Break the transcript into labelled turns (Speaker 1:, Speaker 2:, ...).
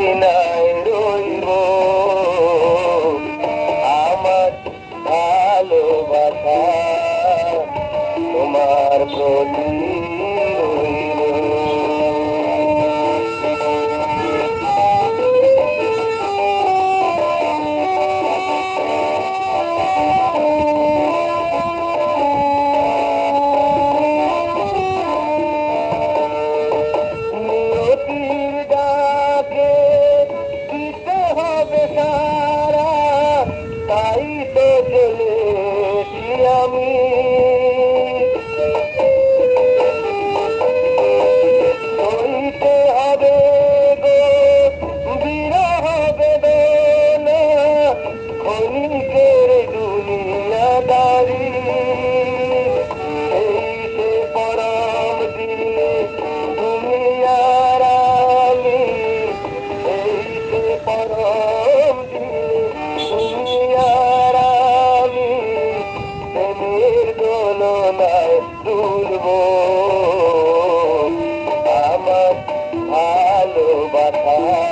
Speaker 1: মদিনায় রইব আমার ভালোবাসা তোমার প্রতি সারা তাই তো চলেছি আমি। আমার ভালোবাসা।